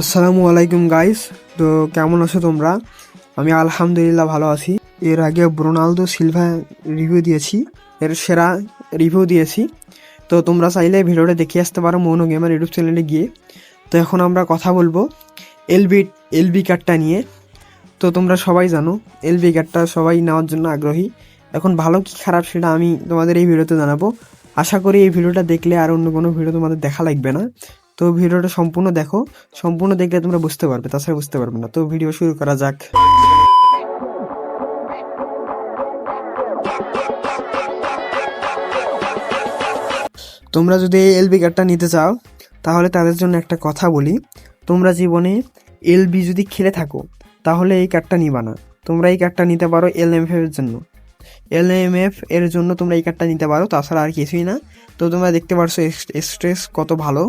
আসসালামু আলাইকুম গাইস। তো কেমন আছো তোমরা? আমি আলহামদুলিল্লাহ ভালো আছি। এর আগে রোনালদো সিলভা রিভিউ দিয়েছি। এর সেরা রিভিউ দিয়েছি। তো তোমরা চাইলে ভিডিওটা দেখে আসতে পারো মৌন গেমার ইউটিউব চ্যানেলে গিয়ে। তো এখন আমরা কথা বলব এলবি এলবি কার্ডটা নিয়ে। তো তোমরা সবাই জানো, এলবি কার্ডটা সবাই নেওয়ার জন্য আগ্রহী। এখন ভালো কি খারাপ সেটা আমি তোমাদের এই ভিডিওতে জানাব। আশা করি এই ভিডিওটা দেখলে আর অন্য কোনো ভিডিও তোমাদের দেখা লাগবে না। তো ভিডিওটা সম্পূর্ণ দেখো। সম্পূর্ণ দেখলে তোমরা বুঝতে পারবে, তাছাড়া বুঝতে পারবে না। তো ভিডিও শুরু করা যাক। তোমরা যদি এলবি কার্ডটা নিতে চাও, তাহলে তাদের জন্য একটা কথা বলি। তোমরা জীবনে এলবি যদি খেলে থাকো, তাহলে এই কার্ডটা নিবা না। তোমরা এই কার্ডটা নিতে পারো এল এম এর জন্য। এল এম এফ এর জন্য তোমরা এই কার্ডটা নিতে পারো, তাছাড়া আর কিছুই না। তো তোমরা দেখতে পারছ স্ট্রেস কত ভালো।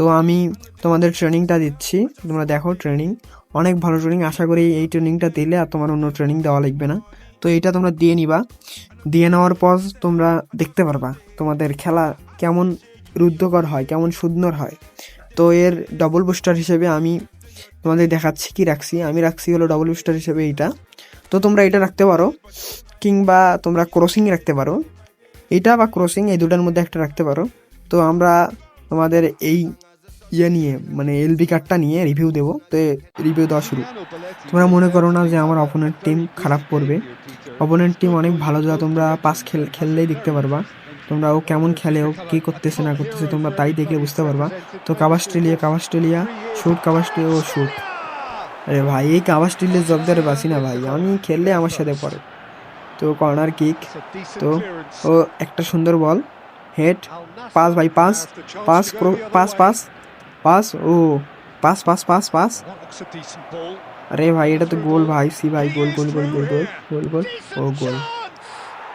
তো আমি তোমাদের ট্রেনিংটা দিচ্ছি। তোমরা দেখো ট্রেনিং। অনেক ভালো ট্রেনিং। আশা করি এই ট্রেনিংটা দিলে আর তোমার অন্য ট্রেনিং দেওয়া লাগবে না। তো এইটা তোমরা দিয়ে নিবা। দিয়ে নেওয়ার পর তোমরা দেখতে পারবা তোমাদের খেলা কেমন রুদ্ধকর হয়, কেমন সুন্দর হয়। তো এর ডবল বুস্টার হিসেবে আমি তোমাদের দেখাচ্ছি কি রাখছি। আমি রাখছি হলো ডবল বুস্টার হিসেবে এইটা। তো তোমরা এটা রাখতে পারো কিংবা তোমরা ক্রসিং রাখতে পারো। এটা বা ক্রসিং এই দুটার মধ্যে একটা রাখতে পারো। তো আমরা তোমাদের এই ইয়ে নিয়ে মানে এলবি কার্ডটা নিয়ে রিভিউ দেবো, তো রিভিউ দেওয়া শুরু। তোমরা মনে করো না যে আমার অপোনেন্ট টিম খারাপ করবে। অপোনেন্ট টিম অনেক ভালো, যা তোমরা পাস খেল খেললেই দেখতে পারবা। তোমরা ও কেমন খেলে, ও কী করতেছে, না করতেছে, তোমরা তাই দেখে বুঝতে পারবা। তো কাবাস্ট্রেলিয়া কাবাস্ট্রেলিয়া শুট কাবাস্ট্রেলিয়া ও শুট আরে ভাই, এই কাবাস্ট্রেলিয়ার জবদারে বাসি না ভাই, আমি খেললে আমার সাথে পড়ে। তো কর্নার কিক তো ও একটা সুন্দর বল হেড পাস ভাই pass pass pass pass pass? ও, পাস পাস পাস পাস? আরে ভাই, এটা তো গোল ভাই, সি ভাই, গোল গোল গোল গোল গোল গোল গোল, ও, গোল।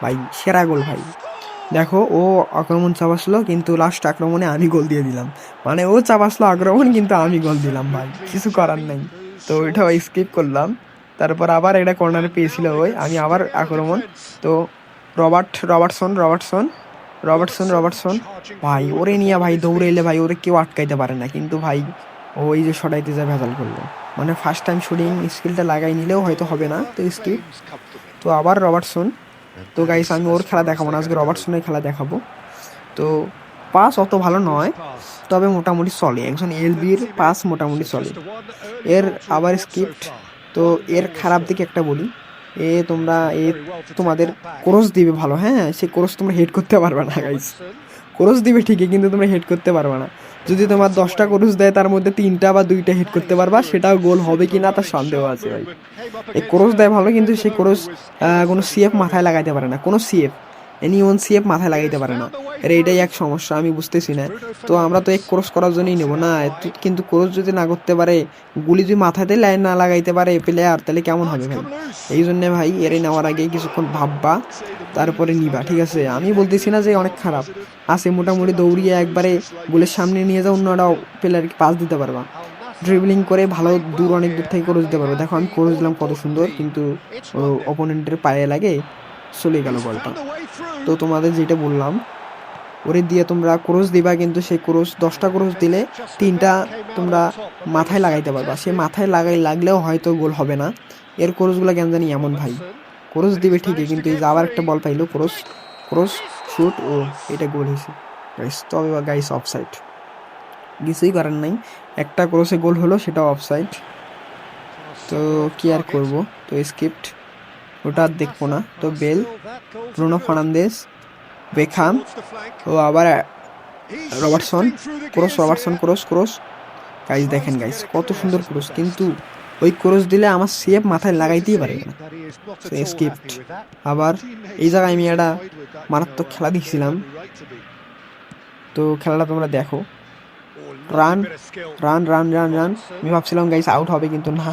ভাই, সেরা গোল ভাই। দেখো, ও আক্রমণ চাপাসলো কিন্তু লাস্ট আক্রমণে আমি গোল দিয়ে দিলাম। মানে ও চাপাসলো আক্রমণ, কিন্তু আমি গোল দিলাম ভাই, কিছু করার নেই। তো ওইটাও স্কিপ করলাম। তারপর আবার এটা কর্নারে পেয়েছিল ওই, আমি আবার আক্রমণ। তো Robert, Robertson Robertson. Robertson Robertson ভাই, ওরে নিয়ে ভাই দৌড়ে এলে ভাই, ওরে কেউ আটকাইতে পারে না। কিন্তু ভাই ওই যে সটাইতে যা ভেজাল করল। মানে ফার্স্ট টাইম শুটিং স্কিলটা লাগাই নিলেও হয়তো হবে না, তো স্কিল তো আবার রবার্টসন তো গাইস আমি ওর খেলা দেখাবো না, আজকে রবার্টসনের খেলা দেখাবো। তো পাস অত ভালো নয়, তবে মোটামুটি চলে একজন এলবির পাস মোটামুটি চলে এর আবার স্ক্রিপ্ট তো এর খারাপ দিকে একটা বলি। এ তোমরা, এ তোমাদের ক্রস দিবে ভালো হ্যাঁ? সে ক্রস তোমরা হেড করতে পারবে না গাইস ক্রস দিবে ঠিকই, কিন্তু তোমরা হেড করতে পারবে না। যদি তোমার দশটা ক্রস দেয়, তার মধ্যে তিনটা বা দুইটা হেড করতে পারবা, সেটাও গোল হবে কি না তার সন্দেহ আছে, ভাই। এই ক্রস দেয় ভালো, কিন্তু সেই ক্রস কোনো সিএফ মাথায় লাগাইতে পারে না, কোনো সিএফ এনি ওন সিএফ মাথায় লাগাইতে পারে না। এর এটাই এক সমস্যা, আমি বুঝতেছি না। তো আমরা তো এক ক্রস করার জন্যই নেব না। কিন্তু ক্রস যদি না করতে পারে, গুলি যদি মাথাতে লাইন না লাগাইতে পারে প্লেয়ার তাহলে কেমন হবে ভাই? এই জন্যে ভাই এরে নেওয়ার আগে কিছুক্ষণ ভাববা, তারপরে নিবা, ঠিক আছে? আমি বলতেছি না যে অনেক খারাপ। আছে মোটামুটি দৌড়িয়ে একবারে গোলের সামনে নিয়ে যাও অন্যরা প্লেয়ারকে পাস দিতে পারবা। ড্রিবলিং করে ভালো দূর, অনেক দূর থেকে করে দিতে পারবে। দেখো, আমি করে দিলাম কত সুন্দর, কিন্তু অপোনেন্টের পায়ে লাগে। চলে গেল বলটা। তো তোমাদের যেটা বললাম ওরে দিয়ে তোমরা ক্রোশ দিবা কিন্তু সেই ক্রোশ দশটা ক্রোশ দিলে তিনটা তোমরা মাথায় লাগাইতে পারবা। সে মাথায় লাগাই লাগলেও হয়তো গোল হবে না। এর ক্রোশগুলো কেন জানি এমন ভাই। ক্রোশ দিবে ঠিকই কিন্তু এই যে আবার একটা বল পাইলো ক্রোশ ক্রোশ শুট ও এটা গোল হয়েছে। গাইস তবে গাইস অফ সাইড কিছুই করার নাই। একটা ক্রোশে গোল হলো সেটা অফ সাইড তো কি আর করব? তো স্ক্রিপ্ট ওটা আর দেখব না। তো বেল, ব্রুনো ফার্নান্দেস বেখাম ও আবার Robertson, cross Robertson, cross cross. Guys দেখেন গাইজ কত সুন্দর ক্রোস, কিন্তু ওই ক্রোস দিলে আমার সেফ মাথায় লাগাইতেই পারে না। স্কিপ্ট আবার এই জায়গায় আমি একটা মারাত্মক খেলা দেখছিলাম। তো খেলাটা তোমরা দেখো। Run run run run run আমি ভাবছিলাম গাইস আউট হবে, কিন্তু না।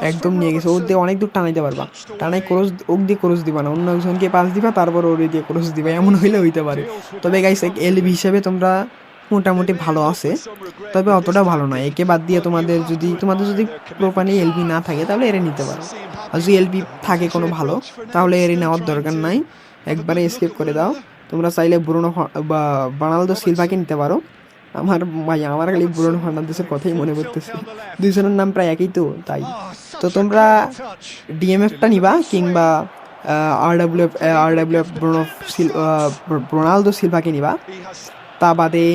একদম নিয়ে গেছে, ওর দিয়ে অনেক দূর টানাইতে পারবা। টানাই ক্রস, ওক দিয়ে ক্রস দিবা না, অন্য একজনকে পাস দিবা, তারপর ওর দিয়ে ক্রস দিবা, এমন হইলে হইতে পারে। তবে গাইস এক এলবি হিসেবে তোমরা মোটামুটি ভালো আছে, তবে অতটা ভালো নয়। একে বাদ দিয়ে তোমাদের যদি তোমাদের যদি প্রপারলি এলবি না থাকে, তাহলে এরে নিতে পারো। আর যদি এলবি থাকে কোনো ভালো, তাহলে এরে নেওয়ার দরকার নাই। একবারে স্কেপ করে দাও। তোমরা চাইলে ব্রুনো বা বানালদো সিলভাকে নিতে পারো। আমার ভাই আমার খালি ব্রুনো ফার্নান্দেসের কথাই মনে পড়তেছে। দুইজনের নাম প্রায় একই তো, তাই। তো তোমরা ডিএমএফটা নিবা কিংবা আর ডাব্লিউ আর ডাব্লিউ সিল রোনালদো সিলভাকে নিবা। তা বাদে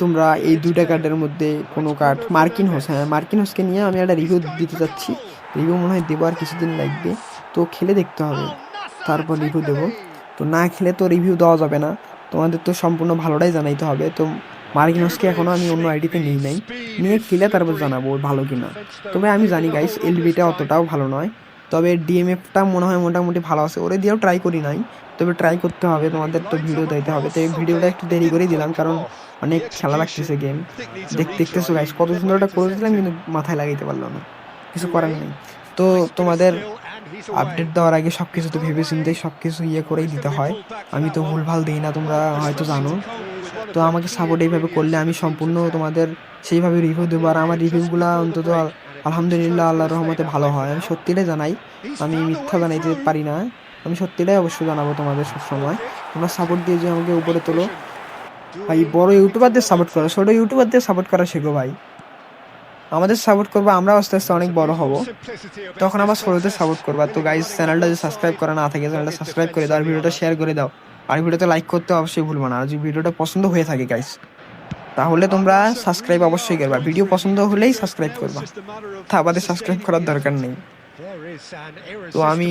তোমরা এই দুইটা কার্ডের মধ্যে কোনো কার্ড মার্কিন হোস হ্যাঁ মার্কিন হোসকে নিয়ে আমি একটা রিভিউ দিতে চাচ্ছি রিভিউ মনে হয় দেবো আর কিছুদিন লাগবে। তো খেলে দেখতে হবে, তারপর রিভিউ দেবো। তো না খেলে তো রিভিউ দেওয়া যাবে না। তোমাদের তো সম্পূর্ণ ভালোটাই জানাইতে হবে। তো মার্কিন হোসকে এখনও আমি অন্য আইডিতে নিই নাই। নিয়ে খেলে তারপর জানাব ভালো কিনা। তবে আমি জানি গাইস এলবিটা অতটাও ভালো নয়। তবে ডিএমএফটা মনে হয় মোটামুটি ভালো আছে। ওরে দিয়েও ট্রাই করি নাই। তবে ট্রাই করতে হবে, তোমাদের তো ভিডিও দিতে হবে। তো এই ভিডিওটা একটু দেরি করেই দিলাম, কারণ অনেক খেলা লাগতেছে গেম দেখ দেখতেছো গাইস কত সুন্দর একটা করে দিলাম, কিন্তু মাথায় লাগাইতে পারলাম না। কিছু করার নেই। তো তোমাদের আপডেট দেওয়ার আগে সব কিছু তো ভেবে চিন্তে সব কিছু ইয়ে করেই দিতে হয়। আমি তো ভুলভাল দিই না, তোমরা হয়তো জানো। তো আমাকে সাপোর্ট এইভাবে করলে আমি সম্পূর্ণ তোমাদের সেইভাবে রিভিউ দেবো। আর আমার রিভিউগুলো অন্তত আলহামদুলিল্লাহ আল্লাহ রহমতে ভালো হয়। আমি সত্যিটাই জানাই, আমি মিথ্যা জানাইতে পারি না। আমি সত্যিটাই অবশ্যই জানাব তোমাদের সবসময়। তোমরা সাপোর্ট দিয়ে যে আমাকে উপরে তোলো। ভাই, বড় ইউটিউবারদের সাপোর্ট করো, ছোট ইউটিউবারদের সাপোর্ট করা শেখো ভাই। আমাদের সাপোর্ট করব আমরা আস্তে আস্তে অনেক বড় হব। তখন আমার ছোটদের সাপোর্ট করবা। তো গাইজ চ্যানেলটা যদি সাবস্ক্রাইব করা না থাকে চ্যানেলটা সাবস্ক্রাইব করে দাও, আর ভিডিওটা শেয়ার করে দাও। আর ভিডিওতে লাইক করতে অবশ্যই ভুলবো না। আর যদি ভিডিওটা পছন্দ হয়ে থাকে গাইজ তাহলে তোমরা সাবস্ক্রাইব অবশ্যই করবা। ভিডিও পছন্দ হলেই সাবস্ক্রাইব করবা। তা আমাদের সাবস্ক্রাইব করার দরকার নেই। তো আমি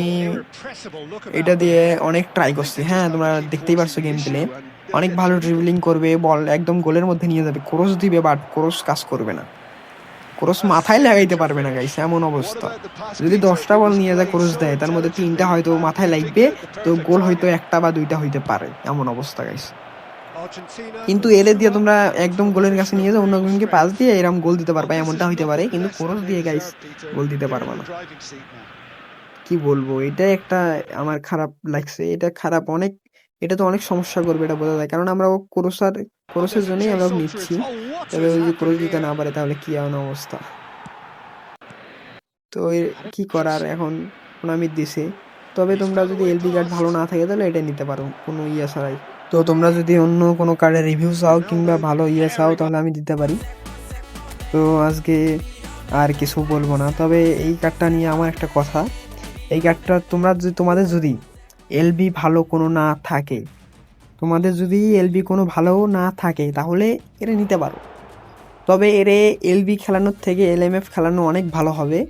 এটা দিয়ে অনেক ট্রাই করছি। হ্যাঁ তোমরা দেখতেই পারছ গেম প্লে অনেক ভালো ড্রিবলিং করবে বল একদম গোলের মধ্যে নিয়ে যাবে। ক্রস দিবে বাট ক্রস কাজ করবে না। ক্রস মাথায় লাগাইতে পারবে না গাইস এমন অবস্থা। যদি দশটা বল নিয়ে যায়, ক্রস দেয়, তার মধ্যে তিনটা হয়তো মাথায় লাগবে, তো গোল হয়তো একটা বা দুইটা হইতে পারে, এমন অবস্থা গাইস কিন্তু এলে দিয়ে তোমরা একদম গোলের কাছে নিয়ে যাও, অন্য একজনকে পাস দিয়ে এরকম গোল দিতে পারবে, এমনটা হইতে পারে, কিন্তু ক্রস দিয়ে গাইস গোল দিতে পারবে না। কি বলব এটা একটা আমার খারাপ লাগছে, এটা খারাপ অনেক এটা তো অনেক সমস্যা করবে এটা বোঝা যায়। কারণ আমরা ও ক্রোসার ক্রোসের জন্যই আমরা নিচ্ছি তবে ও যদি ক্রোস দিতে না পারে তাহলে কি এমন অবস্থা? তো কি করার এখন? আমি দিছে। তবে তোমরা যদি এলবি কার্ড ভালো না থাকে তাহলে এটা নিতে পারো কোনো ইয়ে ছাড়াই। তো তোমরা যদি অন্য কোনো কার্ডের রিভিউ চাও কিংবা ভালো ইয়ে চাও তাহলে আমি দিতে পারি। তো আজকে আর কিছু বলব না। তবে এই কার্ডটা নিয়ে আমার একটা কথা। এই কার্ডটা তোমরা যদি তোমাদের যদি এলবি ভালো কোনো না থাকে। তোমাদের যদি এলবি কোনো ভালো না থাকে, তাহলে এটা নিতে পারো। তবে এর এলবি খেলানোর থেকে এলএমএফ খেলানো অনেক ভালো হবে,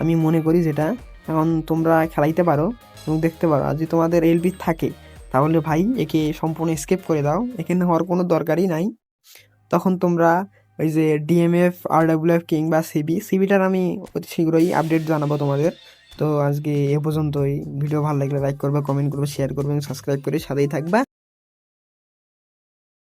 আমি মনে করি যেটা। এখন তোমরা খেলাইতে পারো এবং দেখতে পারো। আর যদি তোমাদের এলবি থাকে, তাহলে ভাই, একে সম্পূর্ণ স্কেপ করে দাও। এখানে হওয়ার কোনো দরকারই নাই। তখন তোমরা ওই যে ডিএমএফ আর ডাব্লিউ এফ কিংবা সিবি সিবিটার আমি অতি শীঘ্রই আপডেট জানাব তোমাদের। তো আজকে এ পর্যন্তই। ভিডিও ভালো লাগলে লাইক করবে কমেন্ট করবে শেয়ার করবে, সাবস্ক্রাইব করে সাথেই থাকবা।